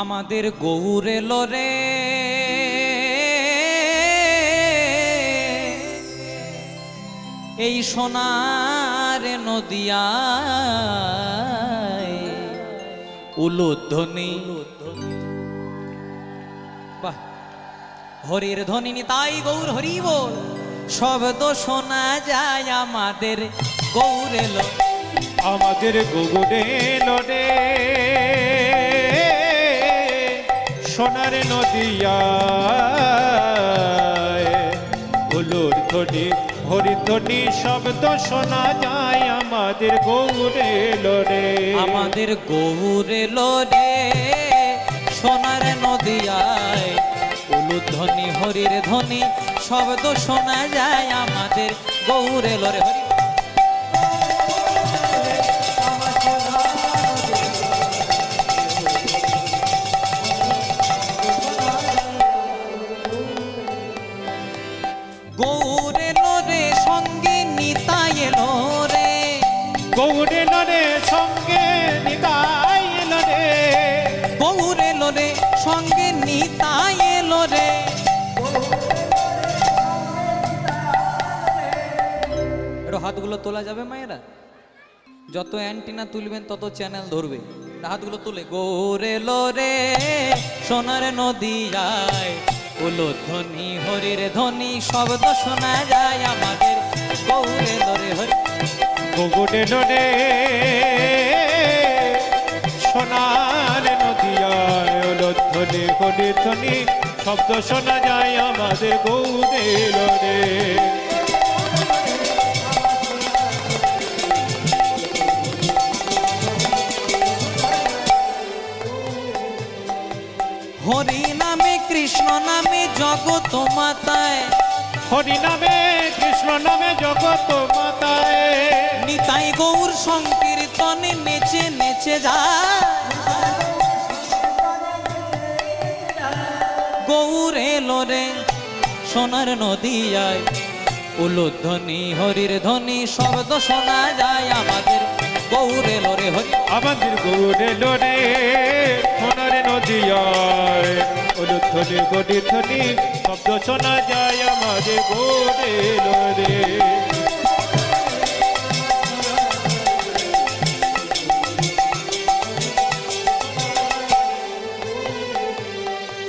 আমাদের গৌরে লরে এই সোনার নদিয়ায় উলুধ্বনি। বাহ, হরির ধ্বনি তাই গৌর হরি বল। শব্দ শোনা যায় আমাদের গৌরেল আমাদের গুগুডে লড়ে সোনার নদিয়া উলুর ধ্বনি হরিধ্বনি শব্দ শোনা যায় আমাদের গৌরে লড়ে আমাদের গৌরেল রে সোনার নদিয়ায় উলুধ্বনি হরির ধ্বনি, শব্দ শোনা যায় আমাদের গৌরে রে হরি গৌরে লড়ে, সঙ্গে নিতাই গৌরেল রে সঙ্গে নিতাই এলো রে হাতগুলো তোলা যাবে মায়েরা? যত অ্যান্টিনা তুলবেন, তত চ্যানেল ধরবে। হাতগুলো তুলে গৌরেল রে সোনার নদীয়ায় উলো ধ্বনি হরির ধ্বনি, শব্দ শোনা যায় আমাদের। গৌরেল রে হরি গগুডে লড়ে সোনার নদিয়ায় ধ্বনি হরিধ্বনি শব্দ শোনা যায় আমাদের গৌরে লড়ে হরি নামে কৃষ্ণ নামে জগত মাতায়। হরি নামে কৃষ্ণ নামে জগত মাতায়। সংকীর্তনে নেচে নেচে যায়। গৌর এলো রে সোনার নদীয়ায়, উলুধ্বনি, হরির ধ্বনি, শব্দ শোনা যায় আমাদের। গৌর এলো রে হরি। আমাদের গৌরে লড়ে সোনার নদিয়ায় অনুধ্বনি গরিধ্বনি শব্দ শোনা যায় আমাদের। গৌরে লড়ে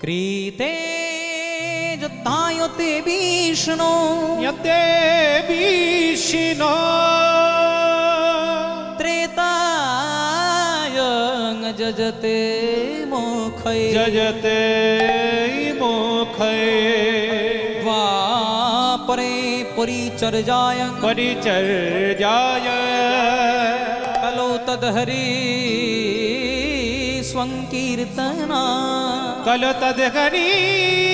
क्रीते यते भीष्णो यते भीष्णो त्रेताय जजते मोखै जजते मोखै वापरे परिचर्याय परिचर्याय कलौ तदहरि स्वङ्कीर्तना कल तदहरि